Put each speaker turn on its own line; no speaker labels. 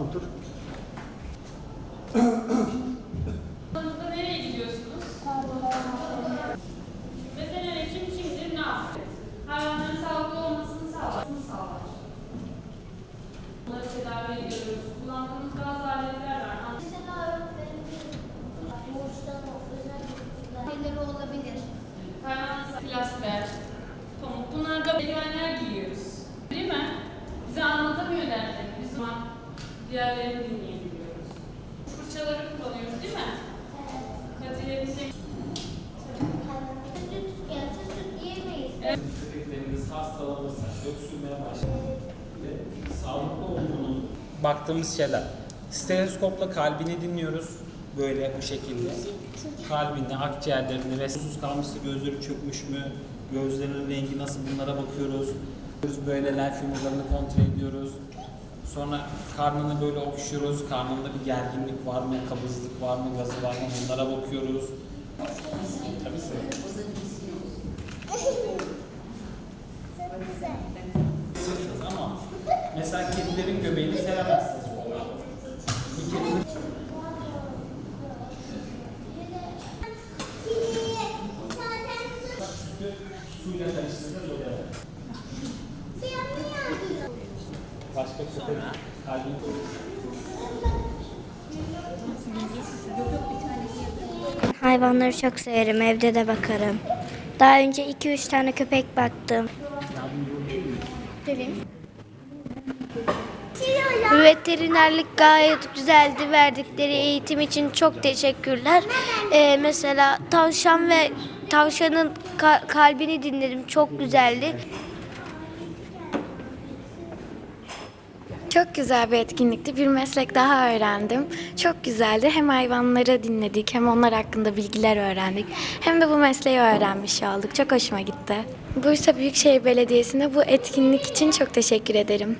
otur.
Nereye gidiyorsunuz? Veteriner hekim kimdir, ne yapar? Hayvanların sağlıklı olmasını sağlar. sağlar. Bunları tedavi ediyoruz. Kullandığımız bazı aletler var.
Mesela öğretmenim borçtan, özel borçtan. Neleri olabilir?
Diğerlerini dinleyebiliyoruz. Fırçaları kullanıyoruz değil mi?
Gelse süt yiyemeyiz.
Köpeklerimiz hastalanırsa, öksürmeye başlar ve sağlıklı olduğunu baktığımız şeyler. Stetoskopla kalbini dinliyoruz. Böyle bu şekilde. Kalbini, akciğerlerini, ressusuz kalmışsa gözleri çökmüş mü, gözlerinin rengi nasıl bunlara bakıyoruz. Böyle lenf yumrularını kontrol ediyoruz. Sonra karnını böyle okşuyoruz. Karnında bir gerginlik var mı, kabızlık var mı, gazı var mı bunlara bakıyoruz. Tabii. Sırtız ama mesela kedilerin göbeğini sevemezsiniz. Bir kedinin suyla karıştırırız oraya. Başka köpek kalbini
Hayvanları çok severim. Evde de bakarım. Daha önce 2-3 tane köpek baktım. Veterinerlik gayet güzeldi. Verdikleri eğitim için çok teşekkürler. Ee, mesela tavşan ve tavşanın ka- kalbini dinledim. Çok güzeldi.
Çok güzel bir etkinlikti. Bir meslek daha öğrendim. Çok güzeldi. Hem hayvanları dinledik hem onlar hakkında bilgiler öğrendik. Hem de bu mesleği öğrenmiş olduk. Çok hoşuma gitti. Bursa Büyükşehir Belediyesi'ne bu etkinlik için çok teşekkür ederim.